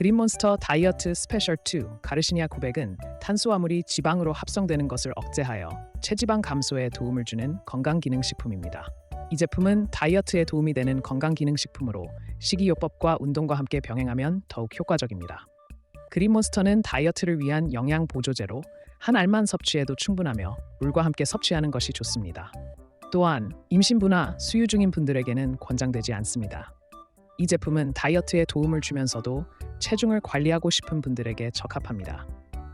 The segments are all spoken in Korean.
그린몬스터 다이어트 스페셜 2 가르시니아 900은 탄수화물이 지방으로 합성되는 것을 억제하여 체지방 감소에 도움을 주는 건강기능식품입니다. 이 제품은 다이어트에 도움이 되는 건강기능식품으로 식이요법과 운동과 함께 병행하면 더욱 효과적입니다. 그린몬스터는 다이어트를 위한 영양 보조제로 한 알만 섭취해도 충분하며 물과 함께 섭취하는 것이 좋습니다. 또한 임신부나 수유 중인 분들에게는 권장되지 않습니다. 이 제품은 다이어트에 도움을 주면서도 체중을 관리하고 싶은 분들에게 적합합니다.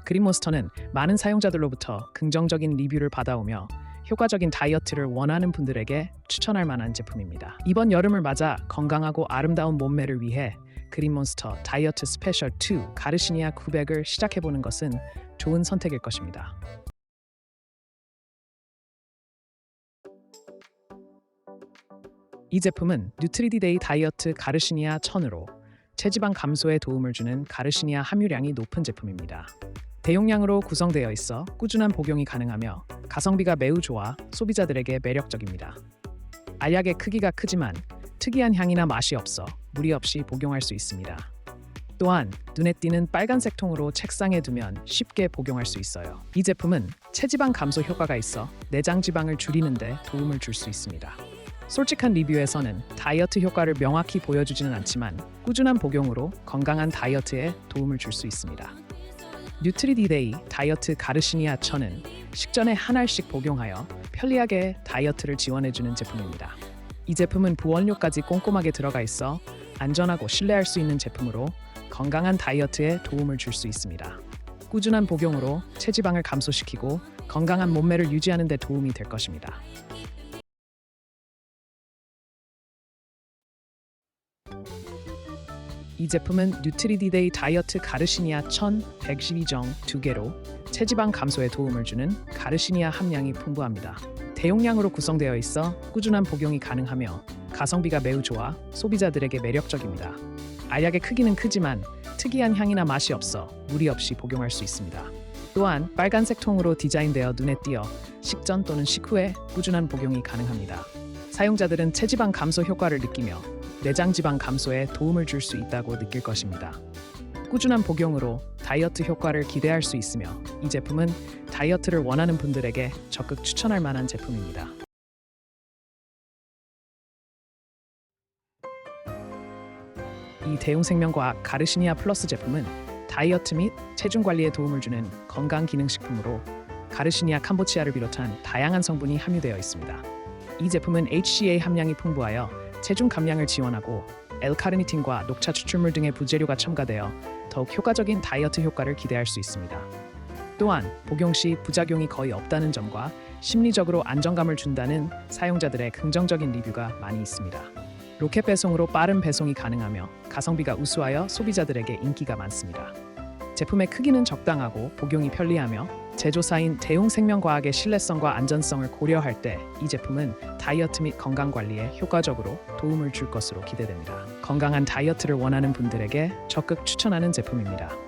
그린몬스터는 많은 사용자들로부터 긍정적인 리뷰를 받아오며 효과적인 다이어트를 원하는 분들에게 추천할 만한 제품입니다. 이번 여름을 맞아 건강하고 아름다운 몸매를 위해 그린몬스터 다이어트 스페셜 2 가르시니아 900을 시작해보는 것은 좋은 선택일 것입니다. 이 제품은 뉴트리디데이 다이어트 가르시니아 1000으로 체지방 감소에 도움을 주는 가르시니아 함유량이 높은 제품입니다. 대용량으로 구성되어 있어 꾸준한 복용이 가능하며 가성비가 매우 좋아 소비자들에게 매력적입니다. 알약의 크기가 크지만 특이한 향이나 맛이 없어 무리 없이 복용할 수 있습니다. 또한 눈에 띄는 빨간색 통으로 책상에 두면 쉽게 복용할 수 있어요. 이 제품은 체지방 감소 효과가 있어 내장 지방을 줄이는데 도움을 줄 수 있습니다. 솔직한 리뷰에서는 다이어트 효과를 명확히 보여주지는 않지만 꾸준한 복용으로 건강한 다이어트에 도움을 줄 수 있습니다. 뉴트리디데이 다이어트 가르시니아 천은 식전에 한 알씩 복용하여 편리하게 다이어트를 지원해주는 제품입니다. 이 제품은 부원료까지 꼼꼼하게 들어가 있어 안전하고 신뢰할 수 있는 제품으로 건강한 다이어트에 도움을 줄 수 있습니다. 꾸준한 복용으로 체지방을 감소시키고 건강한 몸매를 유지하는 데 도움이 될 것입니다. 이 제품은 뉴트리디데이 다이어트 가르시니아 1112정 2개로 체지방 감소에 도움을 주는 가르시니아 함량이 풍부합니다. 대용량으로 구성되어 있어 꾸준한 복용이 가능하며 가성비가 매우 좋아 소비자들에게 매력적입니다. 알약의 크기는 크지만 특이한 향이나 맛이 없어 무리 없이 복용할 수 있습니다. 또한 빨간색 통으로 디자인되어 눈에 띄어 식전 또는 식후에 꾸준한 복용이 가능합니다. 사용자들은 체지방 감소 효과를 느끼며 내장 지방 감소에 도움을 줄 수 있다고 느낄 것입니다. 꾸준한 복용으로 다이어트 효과를 기대할 수 있으며 이 제품은 다이어트를 원하는 분들에게 적극 추천할 만한 제품입니다. 이 대웅생명과학 가르시니아 플러스 제품은 다이어트 및 체중 관리에 도움을 주는 건강 기능식품으로 가르시니아 캄보치아를 비롯한 다양한 성분이 함유되어 있습니다. 이 제품은 HCA 함량이 풍부하여 체중 감량을 지원하고 L카르니틴과 녹차 추출물 등의 부재료가 첨가되어 더욱 효과적인 다이어트 효과를 기대할 수 있습니다. 또한 복용 시 부작용이 거의 없다는 점과 심리적으로 안정감을 준다는 사용자들의 긍정적인 리뷰가 많이 있습니다. 로켓 배송으로 빠른 배송이 가능하며 가성비가 우수하여 소비자들에게 인기가 많습니다. 제품의 크기는 적당하고 복용이 편리하며 제조사인 대웅생명과학의 신뢰성과 안전성을 고려할 때 이 제품은 다이어트 및 건강 관리에 효과적으로 도움을 줄 것으로 기대됩니다. 건강한 다이어트를 원하는 분들에게 적극 추천하는 제품입니다.